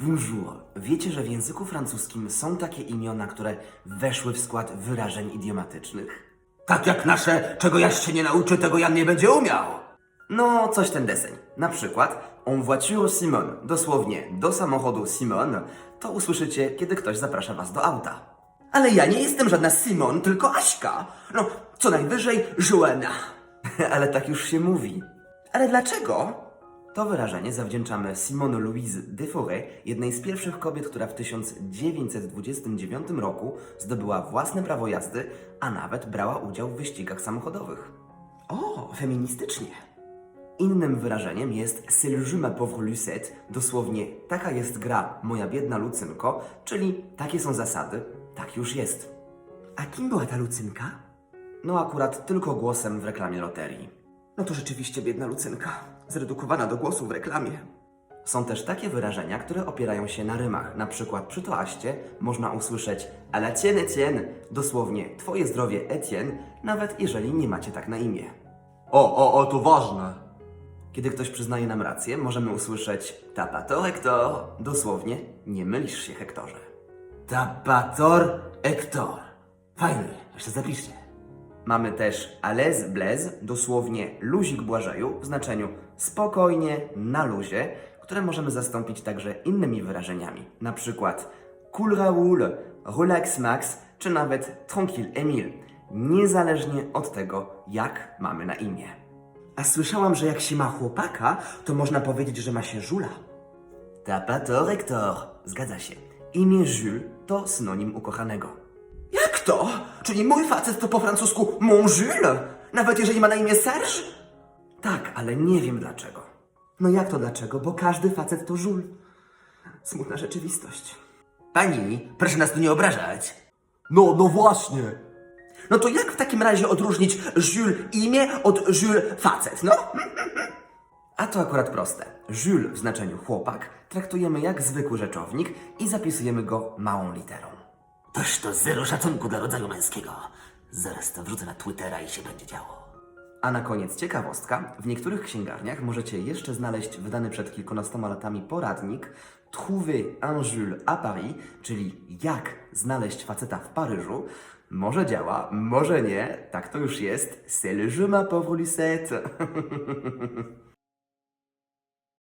Bonjour. Wiecie, że w języku francuskim są takie imiona, które weszły w skład wyrażeń idiomatycznych? Tak jak nasze, czego Jaś się nie nauczy, tego Jan nie będzie umiał. No, coś ten deseń. Na przykład en voiture Simone, dosłownie do samochodu Simone, to usłyszycie, kiedy ktoś zaprasza was do auta. Ale ja nie jestem żadna Simon, tylko Aśka. No, co najwyżej Joanna. Ale tak już się mówi. Ale dlaczego? To wyrażenie zawdzięczamy Simone Louise Deforest, jednej z pierwszych kobiet, która w 1929 roku zdobyła własne prawo jazdy, a nawet brała udział w wyścigach samochodowych. O, feministycznie. Innym wyrażeniem jest C'est ma pauvre Lucette, dosłownie taka jest gra, moja biedna Lucynko, czyli takie są zasady, tak już jest. A kim była ta Lucynka? No akurat tylko głosem w reklamie loterii. No to rzeczywiście biedna Lucynka. Zredukowana do głosu w reklamie. Są też takie wyrażenia, które opierają się na rymach. Na przykład przy toaście można usłyszeć à la tienne Etienne, dosłownie twoje zdrowie Etienne, nawet jeżeli nie macie tak na imię. O, o, o, to ważne. Kiedy ktoś przyznaje nam rację, możemy usłyszeć tapator Hector, dosłownie nie mylisz się Hektorze. Tapator Hector. Fajnie, jeszcze zapiszcie. Mamy też l'aise blaise, dosłownie luzik Błażeju w znaczeniu spokojnie, na luzie, które możemy zastąpić także innymi wyrażeniami, na przykład cool Raoul, relax Max, czy nawet tranquille Emile, niezależnie od tego, jak mamy na imię. A słyszałam, że jak się ma chłopaka, to można powiedzieć, że ma się żula. Tapator Hector, zgadza się. Imię Jules to synonim ukochanego. Jak to? Czyli mój facet to po francusku mon Jules? Nawet jeżeli ma na imię Serge? Tak, ale nie wiem dlaczego. No jak to dlaczego? Bo każdy facet to żul. Smutna rzeczywistość. Pani, proszę nas tu nie obrażać. No, no właśnie. No to jak w takim razie odróżnić Jules imię od Jules facet, no? A to akurat proste. Jules w znaczeniu chłopak traktujemy jak zwykły rzeczownik i zapisujemy go małą literą. Toż to zero szacunku dla rodzaju męskiego. Zaraz to wrzucę na Twittera i się będzie działo. A na koniec ciekawostka. W niektórych księgarniach możecie jeszcze znaleźć wydany przed kilkunastoma latami poradnik Trouver un Jules à Paris, czyli jak znaleźć faceta w Paryżu. Może działa, może nie, tak to już jest. C'est le jeu ma pauvre Lucette.